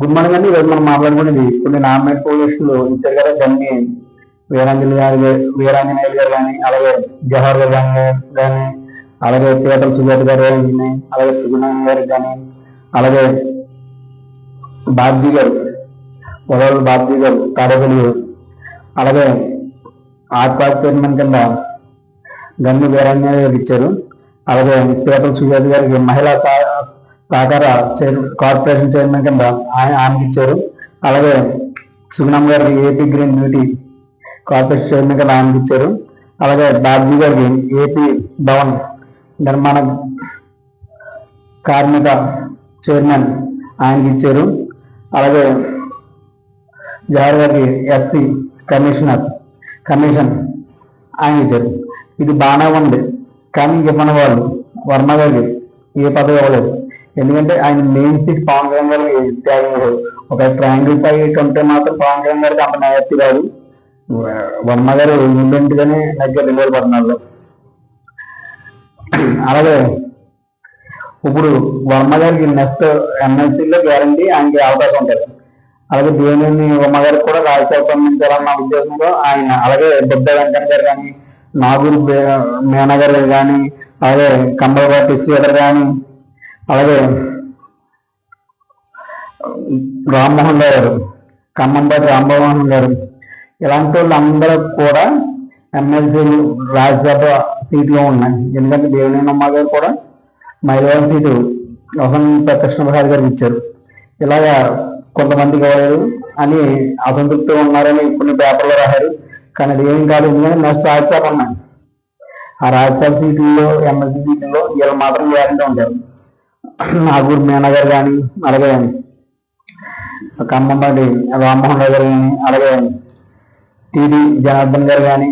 Good morning అండి. ఈరోజు మనం మాట్లాడుకునేది కొన్ని నామినేట్ పోలీసులు ఇచ్చారు కదా దాన్ని. వీరాంజలి గారు వీరాంజనేయులు గారు కానీ అలాగే జవహర్ గారు కానీ కానీ అలాగే పీతల సుజాత గారు కానీ అలాగే సుగుణ గారు కానీ అలాగే బాబ్జీ గారు పొదలు బాబ్జీ గారు తాడేపల్లి అలాగే ఆర్పాట్ చైర్మన్ కింద గన్ని వీరాంజనేయులు గారు ఇచ్చారు. అలాగే పీతల సుజాత గారికి మహిళా సా- చైర్- కార్పొరేషన్ చైర్మన్ కింద ఆయన ఆమెకి ఇచ్చారు. అలాగే సుగుణం గారికి AP green beauty corporation chairman కింద ఆమెకి ఇచ్చారు. అలాగే బాబ్జీ గారికి ఏపీ భవన్ నిర్మాణ కార్మిక చైర్మన్ ఆయనకి ఇచ్చారు. అలాగే జవహర్ గారికి ఎస్సీ కమిషనర్ కమిషన్ ఆయన ఇచ్చారు. ఇది బాగానే ఉంది. కానీ ఇవ్వని వాళ్ళు వర్మ గారికి ఏ పదవి ఇవ్వలేదు. ఎందుకంటే ఆయన మెయిన్ సీట్ పవన్ కళ్యాణ్ గారికి త్యాగం ఒక ట్రయాంగిల్ ఫైట్ ఉంటే మాత్రం పవన్ కళ్యాణ్ గారికి అంత నయత్తి కాదు. వర్మ గారు ఇండియెంట్గానే దగ్గర నిలబడి పడుతున్నారు అలాగే ఇప్పుడు వర్మ గారికి నెక్స్ట్ ఎమ్మెల్సీలో గ్యారంటీ ఆయనకి అవకాశం ఉంటుంది. అలాగే దేవినేని వర్మ గారికి కూడా రాజ్యసభ పంపించాలన్న ఉద్దేశంతో ఆయన అలాగే బుద్ధ వెంకన్న గారు కానీ నాగూరు మేనగర్ గారు కానీ అలాగే కంబలపాటి శ్రీధర్ కానీ అలాగే రామ్మోహన్ గారు ఖమ్మంపాటి రామ్మోహన్ గారు ఇలాంటి వాళ్ళందరూ కూడా ఎమ్మెల్సీలు రాజ్యసభ సీట్లో ఉన్నాయి. ఎందుకంటే దేవినేని గారు కూడా మైలవరం సీటు వసంత కృష్ణప్రసాద్ గారికి ఇచ్చారు. ఇలాగా కొంతమందికి ఇవ్వలేదు అని అసంతృప్తిగా ఉన్నారని కొన్ని పేపర్లో రాశారు. కానీ అది ఏం కాదు ఎందుకంటే నెక్స్ట్ రాజ్యసభ ఉన్నాయి. ఆ రాజ్యసభ సీట్లలో ఎమ్మెల్సీ సీట్లలో వీళ్ళు మాత్రం గ్యారంటీ ఉంటారు. నాగూర్ మీనా గారు కానీ అలాగే ఖమ్మంపాటి రామ్మోహన్ రావు గారు కానీ అలాగే టీడీ జనార్దన్ గారు కానీ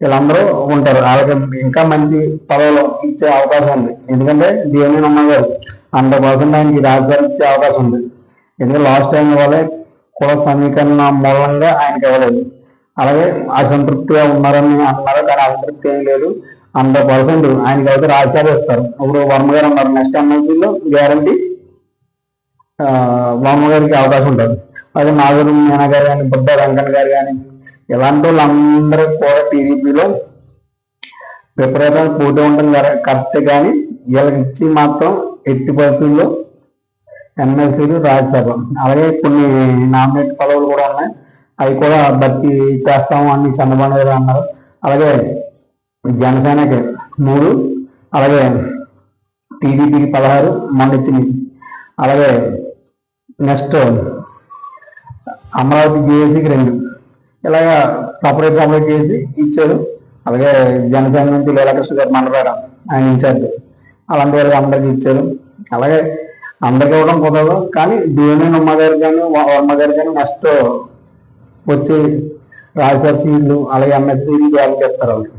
వీళ్ళందరూ ఉంటారు. వాళ్ళకి ఇంకా మంచి పదవులు ఇచ్చే అవకాశం ఉంది. ఎందుకంటే దేవుని అమ్మ గారు హండ్రెడ్ పర్సెంట్ ఆయనకి రాజధాని ఇచ్చే అవకాశం ఉంది. ఎందుకంటే లాస్ట్ టైం ఇవ్వాలి కుల సమీకరణ మూలంగా ఆయనకి ఇవ్వలేదు. అలాగే అసంతృప్తిగా ఉన్నారని అన్నారు. కానీ అసంతృప్తి ఏం లేదు. Hundred percent. ఆయనకి అయితే రాజ్యసభ ఇస్తారు ఇప్పుడు వర్మ గారు ఉన్నారు. నెక్స్ట్ ఎమ్మెల్సీలో గ్యారంటీ వర్మ గారికి అవకాశం ఉంటుంది. అదే నాగూరు మీనా గారు కానీ బుద్ధ వెంకన్న గారు కానీ ఇలాంటి వాళ్ళందరూ కూడా టీడీపీలో విపరీతంగా పోటీ ఉంటుంది కరెక్ట్ కానీ వీళ్ళకి ఇచ్చి మాత్రం ఎట్టి పరిస్థితుల్లో ఎమ్మెల్సీలు రాజ్యసభ అలాగే కొన్ని నామినేట్ పదవులు కూడా ఉన్నాయి. అవి కూడా భర్తీ చేస్తాము అని చంద్రబాబు గారు అన్నారు. అలాగే జనసేనకి మూడు అలాగే టీడీపీకి పదహారు మొన్న ఇచ్చింది అలాగే నెక్స్ట్ అమరావతి జేఏసీకి రెండు. ఇలాగా సపరేట్ సపరేట్ చేసి ఇచ్చారు అలాగే జనసేన నుంచి లీలాకృష్ణ గారు మండపేట ఆయన ఇన్ఛార్జ్. అలాంటి వాళ్ళకి అందరికి ఇచ్చారు అలాగే అందరికి ఇవ్వడం కుదరదు. కానీ దేవుని ఉమ్మ గారు కానీ వ- వర్మ గారు కానీ నెక్స్ట్ వచ్చి రాజ్యసభ సీట్లు అలాగే ఎంఎస్ సీట్లు గ్యారంటీ ఇస్తారు వాళ్ళు